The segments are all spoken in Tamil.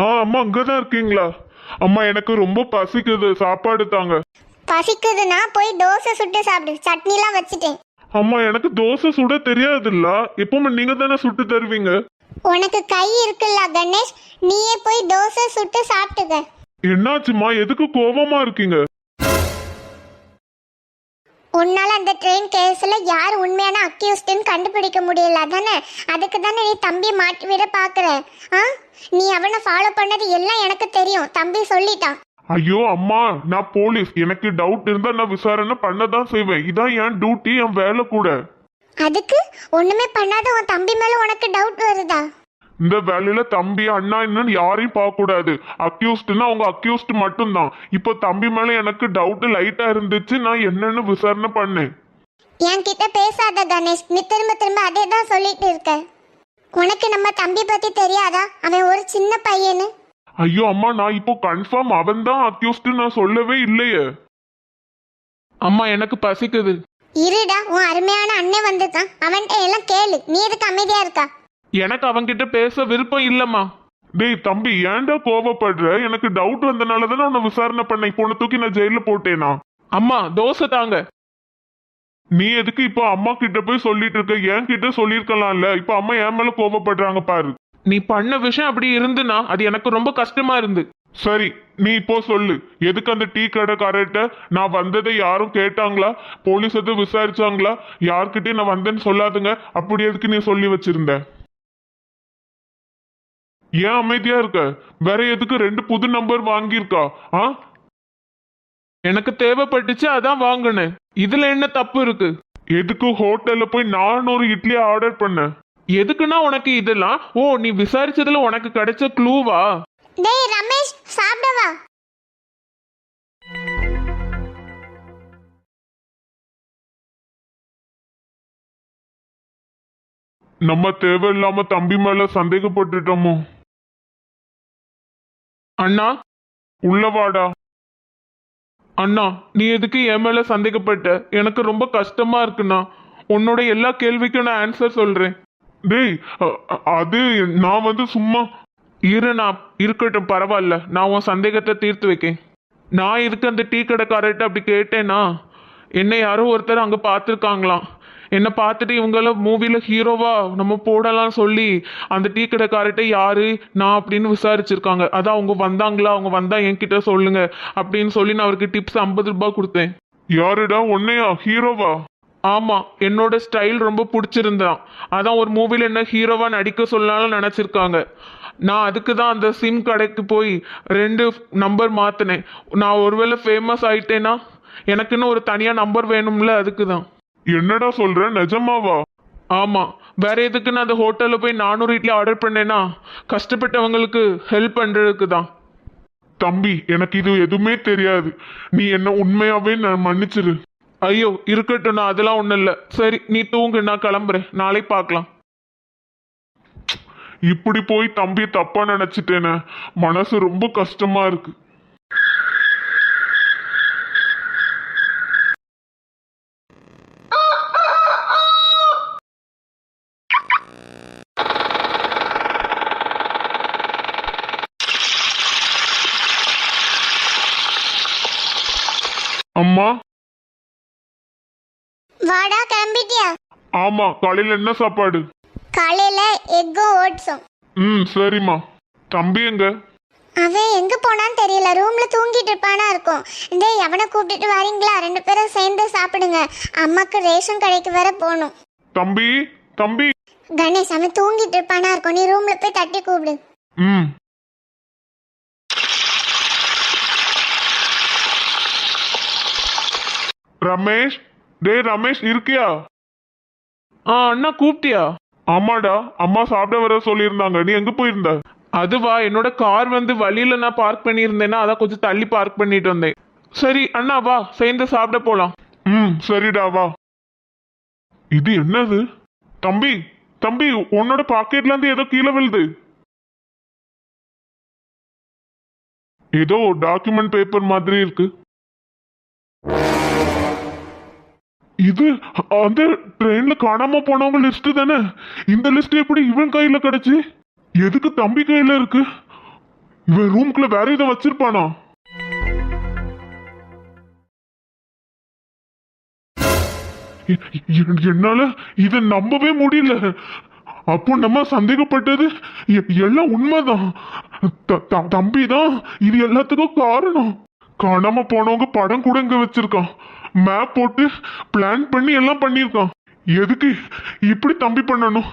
ஆ அம்மா அங்கதான் இருக்கீங்களா? அம்மா எனக்கு ரொம்ப பசிக்குது. சாப்பாடு தாங்க. பசிக்குதுன்னா போய் தோசை சுட்டு சாப்பிடு. சட்னிலாம் வச்சுட்டேன். அம்மா எனக்கு தோசை சுட தெரியாதுல்ல. எப்பவுமே நீங்க தானே சுட்டு தருவீங்க? உனக்கு கை இருக்குல்ல கணேஷ்? நீயே போய் தோசை சுட்டு சாப்பிட்டுக்க. என்னாச்சுமா எதுக்கு கோவமா இருக்கீங்க? உன்னால அந்த ட்ரெயின் கேஸ்ல யார் உண்மையான அக்யூஸ்ட்னு கண்டுபிடிக்க முடியல. தானே அதுக்கு தானே நீ தம்பி மாட்டி விட பாக்குற. ஆ? நீ அவனை ஃபாலோ பண்ணது எல்லாம் எனக்கு தெரியும். தம்பி சொல்லிட்டான். ஐயோ அம்மா நான் போலீஸ். எனக்கு டவுட் இருந்தா நான் விசாரணை பண்ணதான் செய்வேன். இதான் என் டியூட்டி என் வேலை கூட. அதுக்கு? ஒண்ணுமே பண்ணாத உன் தம்பி மேல உனக்கு டவுட் வருதா? இந்த வேலையில தம்பி அண்ணா என்னன்னு யாரையும் பார்க்க கூடாது அக்யூஸ்ட்னா அவங்க அக்யூஸ்ட் மட்டும்தான். இப்போ தம்பி மேல எனக்கு டவுட் லைட்டா இருந்துச்சு நான் என்னன்னு விசாரணை பண்ணேன். என்கிட்ட பேசாத கணேஷ் நீ திரும்ப திரும்ப அதே தான் சொல்லிட்டு இருக்க. உனக்கு நம்ம தம்பி பத்தி தெரியாதா? அவன் ஒரு சின்ன பையனு. ஐயோ அம்மா நான் இப்போ கன்ஃபார்ம் அவன் தான் அக்யூஸ்ட் நான் சொல்லவே இல்லையே. அம்மா எனக்கு பசிக்குது. இருடா உன் அருமையான அண்ணன் வந்திருக்கான் அவன்கிட்ட எல்லாம் கேளு. நீ எதுக்கு அமைதியா இருக்கா? எனக்கு அவன்கிட்ட பேச விருப்பம் இல்லம்மா. டேய் தம்பி ஏன்டா கோவப்படுற? எனக்கு டவுட் வந்தனால தானே உன்னை விசாரணை பண்ணேன் இப்போ உன்னை தூக்கி நான் ஜெயில போட்டேனா? அம்மா தோசை தாங்க. நீ எதுக்கு இப்போ அம்மா கிட்ட போய் சொல்லிட்டு இருக்க? என் கிட்ட சொல்லிருக்கலாம்ல இப்போ அம்மா என் மேல கோவப்படுறாங்க பாரு. நீ பண்ண விஷயம் அப்படி இருந்துனா அது எனக்கு ரொம்ப கஷ்டமா இருந்து. சரி நீ இப்போ சொல்லு. எதுக்கு அந்த டீ கடைக்காரர்கிட்ட? நான் வந்ததை யாரும் கேட்டாங்களா? போலீஸ் எதுவும் விசாரிச்சாங்களா? யார்கிட்டயும் நான் வந்தேன்னு சொல்லாதுங்க. அப்படி எதுக்கு நீ சொல்லி வச்சிருந்த? ஏன் அமைதியா இருக்க? வேற எதுக்கு ரெண்டு புது நம்பர் வாங்கியிருக்கா? ஆ? எனக்கு தேவைப்பட்டுச்சு அதான் வாங்கினேன். இதுல என்ன தப்பு இருக்கு? எதுக்கு ஹோட்டல்ல போய் நானூறு இட்லி ஆர்டர் பண்ணேன்? எதுக்குன்னா உனக்கு இதெல்லாம்? ஓ நீ விசாரிச்சதுல உனக்கு கிடைச்ச க்ளூவா டேய் ரமேஷ் சாப்பிடவா நம்ம தேவையில்லாம தம்பி மேல சந்தேகப்பட்டுட்டோமோ? அண்ணா உள்ளவாடா அண்ணா நீ எதுக்கு என் மேல சந்தேகப்பட்ட? எனக்கு ரொம்ப கஷ்டமா இருக்குண்ணா. உன்னோட எல்லா கேள்விக்கும் நான் ஆன்சர் சொல்றேன். டேய் அது நான் வந்து சும்மா இரு நான் இருக்கட்டும் பரவாயில்ல. நான் உன் சந்தேகத்தை தீர்த்து வைக்கேன். நான் இதுக்கு அந்த டீ கடைக்காரர்கிட்ட அப்படி கேட்டேன்னா என்னை யாரோ ஒருத்தர் அங்கே பார்த்துருக்காங்களாம். என்னை பார்த்துட்டு இவங்கள மூவியில் ஹீரோவா நம்ம போடலாம் சொல்லி அந்த டீ கடைக்காரர்கிட்ட யாரு நான் அப்படின்னு விசாரிச்சிருக்காங்க. அதான் அவங்க வந்தாங்களா? அவங்க வந்தா என்கிட்ட சொல்லுங்க அப்படின்னு சொல்லி நான் அவருக்கு டிப்ஸ் ஐம்பது ரூபாய் கொடுத்தேன். யாருடா? உன்னையா? ஹீரோவா ஆமா என்னோட ஸ்டைல் ரொம்ப பிடிச்சிருந்தான். அதான் ஒரு மூவில என்ன ஹீரோவா நடிக்க சொல்லலாம்னு நினைச்சிருக்காங்க. நான் அதுக்கு தான் அந்த சிம் கடைக்கு போய் ரெண்டு நம்பர் மாத்தினேன். நான் ஒருவேளை ஃபேமஸ் ஆயிட்டேனா? எனக்குன்னு ஒரு தனியா நம்பர் வேணும்ல அதுக்கு தான். என்னடா சொல்ற? நிஜமாவா? ஆமா. வேற எதுக்கு நான் அந்த ஹோட்டல்ல போய் நானூறு இட்லி ஆர்டர் பண்ணேன்னா கஷ்டப்பட்டவங்களுக்கு ஹெல்ப் பண்றதுக்கு தான். தம்பி எனக்கு இது எதுவுமே தெரியாது. நீ என்ன உண்மையாவே நான் மன்னிச்சிரு. ஐயோ இருக்கட்டும் நான் அதெல்லாம் ஒன்றும் இல்லை. சரி நீ தூங்கு நான் கிளம்புறேன். நாளை பார்க்கலாம். இப்படி போய் தம்பி தப்பா நினைச்சிட்டேனே. மனசு ரொம்ப கஷ்டமா இருக்கு. அம்மா வாடா கிளம்பிட்டியா? ஆமா காலையில என்ன சாப்பாடு? காலையில எக்கும் ஓட்ஸும் ம் சரிம்மா. தம்பி எங்க? அவன் எங்க போனான்னு தெரியல. ரூம்ல தூங்கிட்டு இருப்பானா இருக்கும். டேய் அவனை கூப்பிட்டுட்டு வரீங்களா? ரெண்டு பேரும் சேர்ந்து சாப்பிடுங்க. அம்மாக்கு ரேஷன் கடைக்கு வேற போகணும். தம்பி தம்பி. கணேஷ் அவன் தூங்கிட்டு இருப்பானா இருக்கும். நீ ரூம்ல போய் தட்டி கூப்பிடு. ம். ரமேஷ் டேய் ரமேஷ் இருக்கியா? ஆ அண்ணா கூப்பிட்டியா ஆமாடா அம்மா சாப்பிட வர சொல்லியிருந்தாங்க. நீ எங்க போயிருந்த? அதுவா என்னோட கார் வந்து வழியில நான் பார்க் பண்ணியிருந்தேன்னா அதான் கொஞ்சம் தள்ளி பார்க் பண்ணிட்டு வந்தேன். சரி அண்ணா வா சேர்ந்து சாப்பிட போலாம். ம் சரிடா வா. இது என்னது? தம்பி தம்பி உன்னோட பாக்கெட்ல இருந்து ஏதோ கீழே விழுது. ஏதோ டாக்குமெண்ட் பேப்பர் மாதிரி இருக்கு. இது அந்த ட்ரெயின்ல காணாம போனவங்க லிஸ்ட் தானே? இந்த லிஸ்ட் எப்படி இவன் கையில கிடைச்சு? எதுக்கு தம்பி கையில இருக்கு? இவன் ரூம்குள்ள வேற இதை வச்சிருப்பானா? என்னால இத நம்பவே முடியல. அப்போ நம்ம சந்தேகப்பட்டது எல்லாம் உண்மைதான். தம்பி தான் தம்பிதான். இது எல்லாத்துக்கும் காரணம். காணாம போனவங்க படம் கூட இங்க வச்சிருக்கான். மேப் போட்டு பிளான் பண்ணி எல்லாம் பண்ணியிருக்கான். எதுக்கு இப்படி தம்பி பண்ணணும்?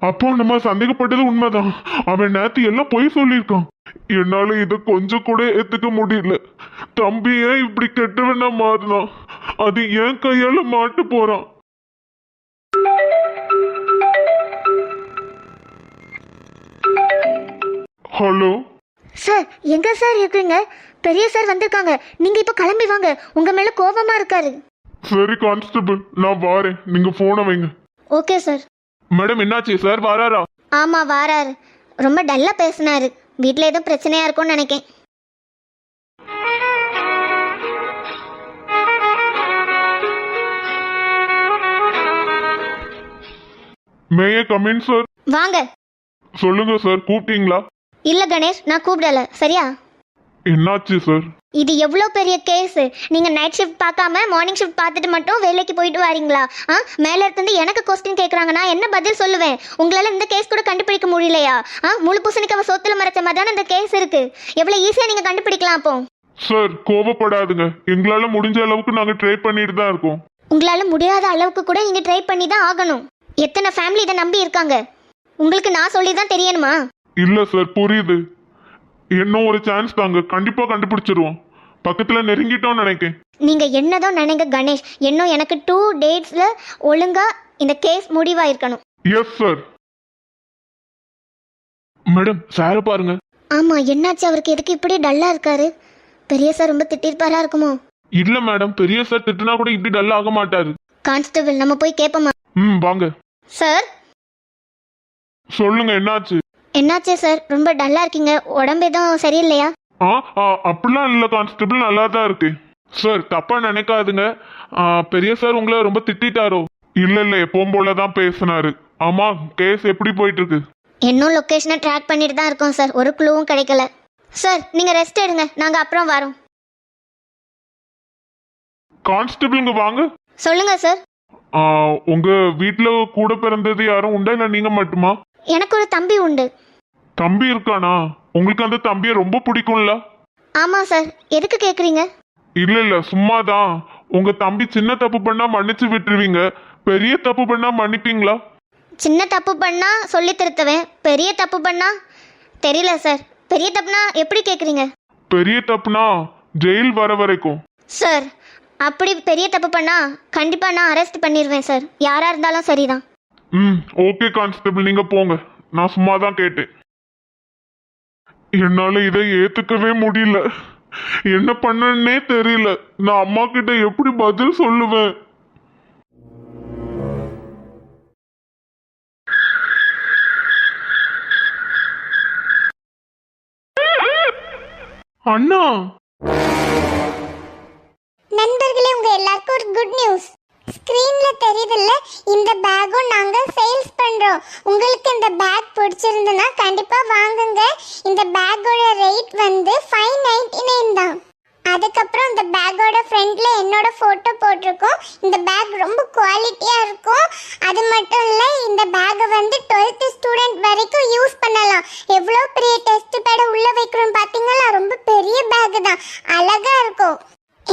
அப்போ நம்ம சந்தேகப்பட்டது உண்மைதான். அவன் நேத்து எல்லாம் பொய் சொல்லியிருக்கான். என்னால இதை கொஞ்சம் கூட ஏத்துக்க முடியல. தம்பி ஏன் இப்படி கெட்டவனா மாறினான்? அது என் கையால மாட்டு போறான். ஹலோ? சார் எங்க சார் இருக்கீங்க பெரிய சார் வந்திருக்காங்க. நீங்க இப்ப கிளம்பி வாங்க. உங்க மேல கோபமா இருக்காரு. சரி கான்ஸ்டபிள் நான் வாரேன். நீங்க போனை வைங்க. Okay sir. மேடம் என்னாச்சு? சார் வராரா? ஆமா வாராரு. ரொம்ப டல்லா பேசினாரு. வீட்ல ஏதோ பிரச்சனையா இருக்கும்னு நினைக்கேன். மேய கமின் சார் வாங்க. சொல்லுங்க சார் கூப்பிட்டீங்களா? இல்ல கணேஷ் நான் கூப்பிடல. சரியா? என்னாச்சு சார் இது எவ்வளோ பெரிய கேஸ்? நீங்க நைட் ஷிஃப்ட் பார்க்காம மார்னிங் ஷிஃப்ட் பார்த்துட்டு மட்டும் வேலைக்கு போயிட்டு வரீங்களா? ஆ? மேல இருந்து எனக்கு கொஸ்டின் கேட்குறாங்க நான் என்ன பதில் சொல்லுவேன்? உங்களால இந்த கேஸ் கூட கண்டுபிடிக்க முடியலையா? ஆ? முழு பூசணிக்கு அவ சொத்துல மறைச்ச மாதிரி தானே இந்த கேஸ் இருக்கு. எவ்வளவு ஈஸியா நீங்க கண்டுபிடிக்கலாம் அப்போ. சார் கோபப்படாதுங்க எங்களால முடிஞ்ச அளவுக்கு நாங்க ட்ரை பண்ணிட்டு தான் இருக்கோம். உங்களால முடியாத அளவுக்கு கூட நீங்க ட்ரை பண்ணி தான் ஆகணும். எத்தனை ஃபேமிலி இதை நம்பி இருக்காங்க? உங்களுக்கு நான் சொல்லி தான் தெரியணுமா? இல்ல சார் புரியுது. இன்னும் ஒரு சான்ஸ் தாங்க. கண்டிப்பா கண்டுபிடிச்சிருவோம். பக்கத்துல நெருங்கிட்டோம்னு நினைக்கேன். நீங்க என்னதான் நினைங்க கணேஷ். இன்னும் எனக்கு டூ டேட்ஸ்ல ஒழுங்கா இந்த கேஸ் முடிவாயிருக்கணும். எஸ் சார் மேடம் சாரை பாருங்க. ஆமா என்னாச்சு? அவருக்கு எதுக்கு இப்படி டல்லா இருக்காரு? பெரிய சார் ரொம்ப திட்டிருப்பாரா இருக்குமோ? இல்ல மேடம் பெரிய சார் திட்டுனா கூட இப்படி டல் ஆக மாட்டாரு. கான்ஸ்டபிள் நம்ம போய் கேட்போமா ம் வாங்க. சார் சொல்லுங்க என்னாச்சு? என்னாச்சு சார் ரொம்ப டல்லா இருக்கீங்க. உடம்பு எதுவும் சரியில்லையா? ஆ ஆ, அப்படிலாம் இல்ல கான்ஸ்டபிள் நல்லா தான் இருக்கு. சார் தப்பா நினைக்காதுங்க. ஆ, பெரிய சார் உங்களை ரொம்ப திட்டிட்டாரோ? இல்ல இல்ல எப்பவும் போல தான் பேசினாரு. ஆமா கேஸ் எப்படி போயிட்டு இருக்கு இன்னும் லொக்கேஷனை ட்ராக் பண்ணிட்டு தான் இருக்கோம் சார் ஒரு க்ளூவும் கிடைக்கல. சார் நீங்க ரெஸ்ட் எடுங்க. நாங்க அப்புறம் வரோம். கான்ஸ்டபிள் இங்க வாங்க. சொல்லுங்க சார் ஆ, உங்க வீட்ல கூட பிறந்தது யாரும் உண்டா? இல்ல நீங்க மட்டுமா? எனக்கு ஒரு தம்பி உண்டு. தம்பி இருக்கானா? உங்களுக்கு அந்த தம்பியை ரொம்ப பிடிக்கும்ல? ஆமா சார். எதுக்கு கேக்குறீங்க? இல்ல இல்ல சும்மாதான். உங்க தம்பி சின்ன தப்பு பண்ணா மன்னிச்சு விட்டுருவீங்க. பெரிய தப்பு பண்ணா மன்னிப்பீங்களா? சின்ன தப்பு பண்ணா சொல்லி திருத்துவேன். பெரிய தப்பு பண்ணா தெரியல சார். பெரிய தப்புனா எப்படி கேக்குறீங்க? பெரிய தப்புனா ஜெயில் வர வரைக்கும். சார் அப்படி பெரிய தப்பு பண்ணா கண்டிப்பா நான் அரெஸ்ட் பண்ணிடுவேன் சார். யாரா இருந்தாலும் சரிதான். ம் ஓகே கான்ஸ்டபிள். நீங்க போங்க. நான் சும்மா தான் கேட்டேன். என்னால இதை ஏத்துக்கவே முடியல. என்ன பண்ணனே தெரியல. நான் அம்மா கிட்ட எப்படி பதில் சொல்லுவேன்? அண்ணா! நண்பர்களே உங்க எல்லாருக்கும் ஒரு குட் நியூஸ் ஸ்க்ரீன்ல தெரியுதுல்ல இந்த பேக்கும் நாங்க சேல்ஸ் பண்றோம். உங்களுக்கு இந்த பேக் பிடிச்சிருந்ததுன்னா கண்டிப்பா வாங்குங்க. இந்த பேக்கோட ரேட் வந்து ஃபைவ் நைன்டி நைன் தான். அதுக்கப்புறம் இந்த பேக்கோட ஃப்ரண்ட்ல என்னோட போட்டோ போட்டிருக்கோம். இந்த பேக் ரொம்ப குவாலிட்டியா இருக்கும். அது மட்டும் இல்ல இந்த பேக்கை வந்து 12th ஸ்டூடெண்ட் வரைக்கும் யூஸ் பண்ணலாம். எவ்வளோ பெரிய டெஸ்ட் பேட உள்ள வைக்கிறோம் பாத்தீங்களா? ரொம்ப பெரிய பேக் தான். அழகா இருக்கும்.